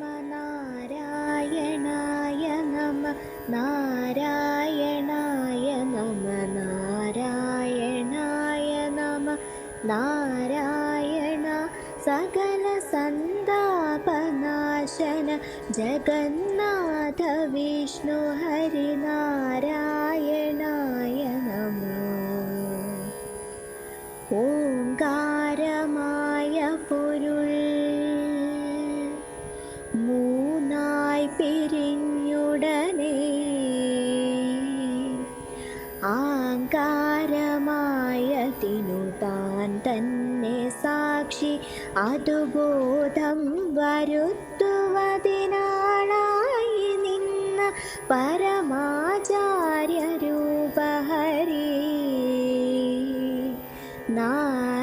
നാരായണായ നമ നാരായണായ നമ നാരായണായ നമ നാരായണ സകല സന്താപനാശന ജഗന്നാഥ വിഷ്ണു ഹരി നാരായണായ നമോ. ഓങ്കാരമായ പൊരുൾ ആങ്കാരമായതിനു താൻ തന്നെ സാക്ഷി. അതുബോധം വരുത്തുവതിനാളായി നിന്ന പരമാചാര്യ നാരായണ